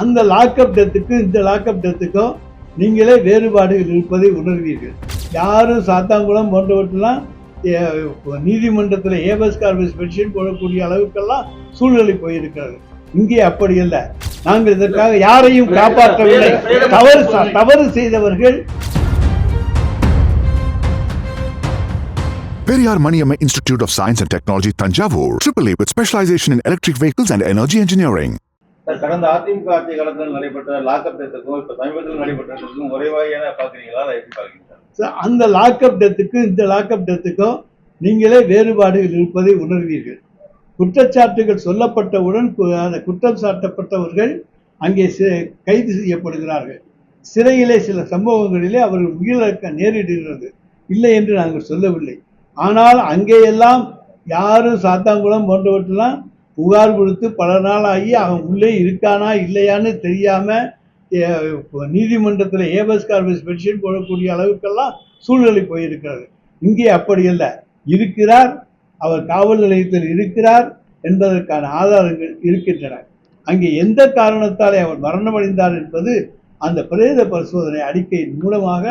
அந்த லாக்அப் டெத்துக்கும் இந்த லாக்அப் டெத்துக்கும் நீங்களே வேறுபாடுகள் இருப்பதை உணர்வீர்கள். யாரும் சாத்தாங்குளம் போன்றவற்றெல்லாம் நீதிமன்றத்தில் ஏபஸ் கார்பஸ் பென்ஷன் போடக்கூடிய அளவுக்கெல்லாம் சூழ்நிலை போயிருக்கிறது. இங்கே அப்படி அல்ல நாங்கள் இதற்காக யாரையும் காப்பாற்றவில்லை. தவறு தவறு செய்தவர்கள் Periyar Maniamma Institute of Science and Technology, Tanjavur, AAA with specialization in electric vehicles and energy engineering. Sir கடந்த அதிமுக ஆட்சி காலத்தில் நடைபெற்ற லாக்அப் டெத்துக்கும் இப்ப சமீபத்தில் நடைபெற்றதுக்கும் ஒரே வகையான பாக்குறீங்களா அதை எப்படி சார்? அந்த லாக்அப் டெத்துக்கும் இந்த லாக்அப் டெத்துக்கும் நீங்களே வேறுபாடுகள் இருப்பதை உணர்வீர்கள். குற்றச்சாட்டுகள் சொல்லப்பட்டவுடன் கு- அந்த குற்றம் சாட்டப்பட்டவர்கள் அங்கே கைது செய்யப்படுகிறார்கள். சிறையிலே சில சம்பவங்களிலே அவர்கள் உயிரிழக்க நேரிடுகிறது. இல்லை என்று நாங்கள் சொல்லவில்லை. ஆனால் அங்கேயெல்லாம் யாரும் சாத்தாங்குளம் போன்றவற்றெல்லாம் புகார் கொடுத்து பல நாளாகி அவன் உள்ளே இருக்கானா இல்லையான்னு தெரியாம அஹ், நீதிமன்றத்தில் ஏபஸ் கார்பஸ் பென்ஷன் போடக்கூடிய அளவுக்கெல்லாம் சூழ்நிலை போயிருக்கிறது. இங்கே அப்படி அல்ல. இருக்கிறார் அவர் காவல் நிலையத்தில் இருக்கிறார் என்பதற்கான ஆதாரங்கள் இருக்கின்றன. அங்கே எந்த காரணத்தாலே அவர் மரணமடைந்தார் என்பது அந்த பிரேத பரிசோதனை அறிக்கையின் மூலமாக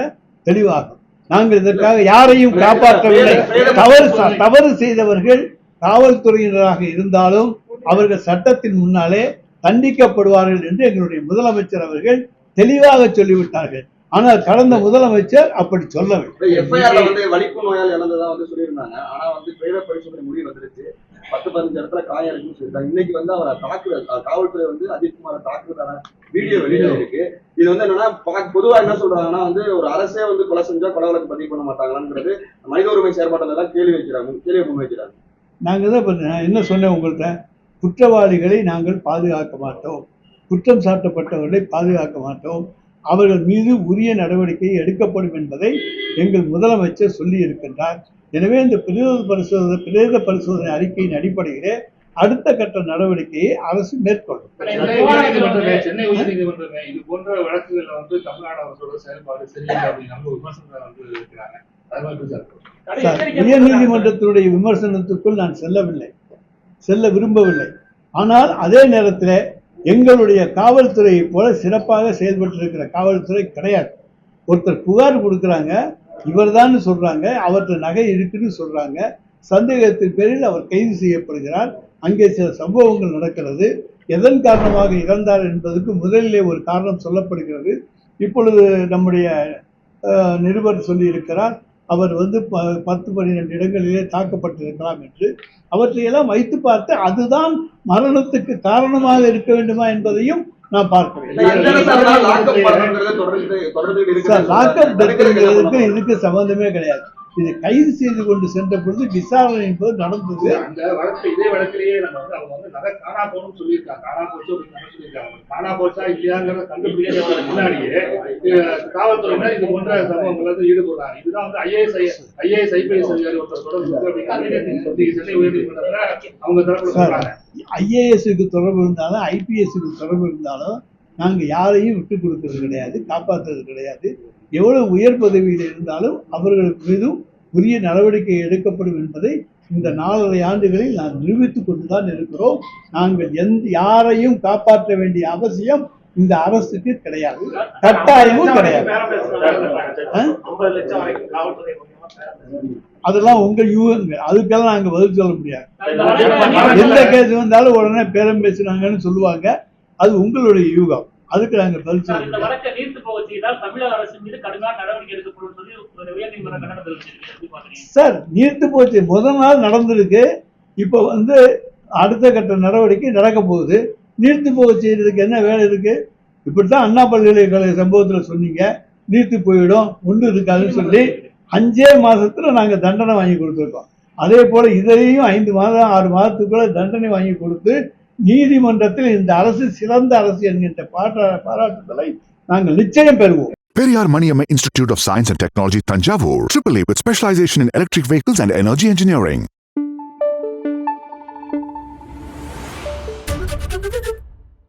தெளிவாகும். நாங்கள் இதற்காக யாரையும் காப்பாற்றவில்லை. தவறு தவறு செய்தவர்கள் காவல்துறையினராக இருந்தாலும் அவர்கள் சட்டத்தின் முன்னாலே தண்டிக்கப்படுவார்கள் என்று எங்களுடைய முதலமைச்சர் அவர்கள் தெளிவாக சொல்லிவிட்டார்கள். ஆனால் கடந்த முதலமைச்சர் அப்படி சொல்லவில்லை. எஃப்ஐஆர்ல வந்து வலிப்பு நோயால் இறந்ததா வந்து சொல்லியிருந்தாங்க. ஆனா வந்து பிரேத பரிசோதனை முடிவு வந்துருச்சு. பத்து பதினஞ்சு இடத்துல காயம் இருக்குன்னு சொல்லியிருக்காங்க இன்னைக்கு வந்து அவரை தாக்குதல் காவல்துறை வந்து அஜித்குமாரை தாக்குறதான வீடியோ வெளியில இருக்கு. இது வந்து என்னன்னா பொதுவா என்ன சொல்றாங்கன்னா வந்து ஒரு அரசே வந்து கொலை செஞ்சா கொலை வழக்கு பதிவு பண்ண மாட்டாங்களான்றது மனித உரிமை செயற்பாட்டில் எல்லாம் கேள்வி வைக்கிறாங்க கேள்வி முன் வைக்கிறாங்க. நாங்கள் தான் இப்ப நான் என்ன சொன்னேன் உங்கள்கிட்ட குற்றவாளிகளை நாங்கள் பாதுகாக்க மாட்டோம். குற்றம் சாட்டப்பட்டவர்களை பாதுகாக்க மாட்டோம். அவர்கள் மீது உரிய நடவடிக்கை எடுக்கப்படும் என்பதை எங்கள் முதலமைச்சர் சொல்லி இருக்கின்றார் எனவே இந்த பிரேத பரிசோதனை பிரேத பரிசோதனை அறிக்கையின் அடிப்படையிலே அடுத்த கட்ட நடவடிக்கையை அரசு மேற்கொள்ளும். சென்னை உயர் நீதிமன்றமே இது போன்ற வழக்குகளில் வந்து தமிழ்நாடு அரசோட செயல்பாடு சரியில்லை அப்படின்னு நம்ம விமர்சனம் வந்து இருக்கிறாங்க. உயர் நீதிமன்றத்தினுடைய விமர்சனத்துக்குள் நான் செல்லவில்லை. செல்ல விரும்பவில்லை. ஆனால் அதே நேரத்தில் எங்களுடைய காவல்துறையை போல சிறப்பாக செயல்பட்டிருக்கிற காவல்துறை கிடையாது. ஒருத்தர் புகார் கொடுக்குறாங்க இவர்தான் சொல்றாங்க அவர்கிட்ட நகை இருக்குன்னு சொல்றாங்க சந்தேகத்தின் பேரில் அவர் கைது செய்யப்படுகிறார் அங்கே சில சம்பவங்கள் நடக்கிறது எதன் காரணமாக இறந்தார் என்பதற்கு முதலிலே ஒரு காரணம் சொல்லப்படுகிறது. இப்பொழுது நம்முடைய நிருபர் சொல்லியிருக்கிறார் அவர் வந்து ப பத்து பன்னிரெண்டு இடங்களிலே தாக்கப்பட்டிருக்கலாம் என்று அவற்றையெல்லாம் வைத்து பார்த்து அதுதான் மரணத்துக்கு காரணமாக இருக்க வேண்டுமா என்பதையும் நான் பார்க்க வேண்டும் எத்தனை சார் லாக்அப் இதுக்கு சம்பந்தமே கிடையாது. இது கைது செய்து கொண்டு சென்ற பொழுது விசாரணை என்பது நடந்தது. அந்த வழக்கு இதே வழக்கிலேயே நம்ம வந்து அவங்க வந்து நகை காணா போகணும்னு சொல்லியிருக்காங்க. காணா போச்சு சொல்லியிருக்காங்க. காணா போச்சா இல்லையாங்கிறத கண்டுபிடிக்கிறதுக்கு முன்னாடியே காவல்துறையினர் இது போன்ற சம்பவங்கள் வந்து ஈடுபடுறாங்க. இதுதான் வந்து ஐஏஎஸ் ஐஏஎஸ் ஐபிஎஸ் அதிகாரி ஒருத்தர் தொடர்பு சென்னை உயர்நீதிமன்றத்துல அவங்க சொல்றாங்க. ஐஏஎஸ்க்கு தொடர்பு இருந்தாலும் ஐபிஎஸ்க்கு தொடர்பு இருந்தாலும் நாங்கள் யாரையும் விட்டு கொடுக்கறது கிடையாது காப்பாற்றுறது கிடையாது. எவ்வளவு உயர் பதவியில் இருந்தாலும் அவர்கள் மீதும் உரிய நடவடிக்கை எடுக்கப்படும் என்பதை இந்த நாலரை ஆண்டுகளில் நான் நிரூபித்துக் கொண்டுதான் இருக்கிறோம். நாங்கள் எந்த யாரையும் காப்பாற்ற வேண்டிய அவசியம் இந்த அரசுக்கு கிடையாது. கட்டாயமும் கிடையாது. ஆ? அதெல்லாம் உங்க யூகங்கள். அதுக்கெல்லாம் நாங்க பதில் சொல்ல முடியாது. எந்த கேஸ் வந்தாலும் உடனே பேரம் பேசுனாங்கன்னு சொல்லுவாங்க. அது உங்களுடைய யூகம். அதுக்கு நாங்க பதில் சொல்ல இந்த முடியாது. வழக்கை நீர்த்து போக செய்தால் தமிழக அரசு மீது கடுமையான நடவடிக்கை எடுக்கப்படும் சொல்லி உயர்நீதிமன்ற சார் நீர்த்து போச்சு முதல் நாள் நடந்திருக்கு. இப்போ வந்து அடுத்த கட்ட நடவடிக்கை நடக்க போகுது. நீர்த்து போக செய்யறதுக்கு என்ன வேலை இருக்கு? இப்படித்தான் அண்ணா பல்கலைக்கழக சம்பவத்துல சொன்னீங்க. நீர்த்து போயிடும் ஒன்றும் இருக்காதுன்னு சொல்லி அஞ்சே மாசத்துல நாங்க தண்டனை வாங்கி கொடுத்துருக்கோம். அதே போல இதையும் ஐந்து மாதம் ஆறு மாதத்துக்குள்ள தண்டனை வாங்கி கொடுத்து நீதிமன்றத்தில் இந்த அரசு சிறந்த அரசு என்கின்ற பாரா பாராட்டுதலை நாங்கள் நிச்சயம் பெறுவோம் Periyar Maniamma Institute of Science and Technology, Tanjavur, AAA with specialization in electric vehicles and energy engineering.